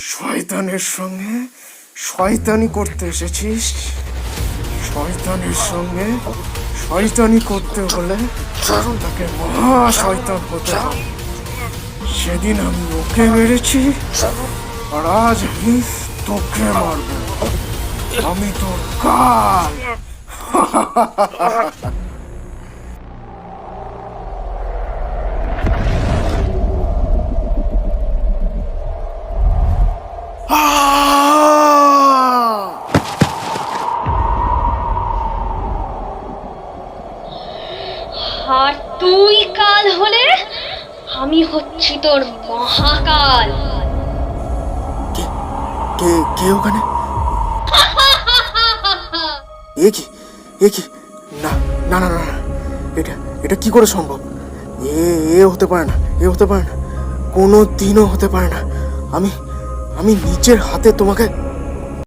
শয়তানের সঙ্গে শয়তানি করতে এসেছিস? শয়তানের সঙ্গে শয়তানি করতে হলে তাকে মহা শয়তান হতে সেদিন আমি ওকে মেরেছি আর আজ আমি তোকে মারব। আমি তোর কাল। আর তুই কাল হলে আমি হচ্ছি তোর মহাকাল। কে কে ওখানে? এ কি এ কি? না না না না না। এটা এটা কি করে সম্ভব? এ এ হতে পারে না এ হতে পারে না কোনো দিনও হতে পারে না। আমি আমি নিজের হাতে তোমাকে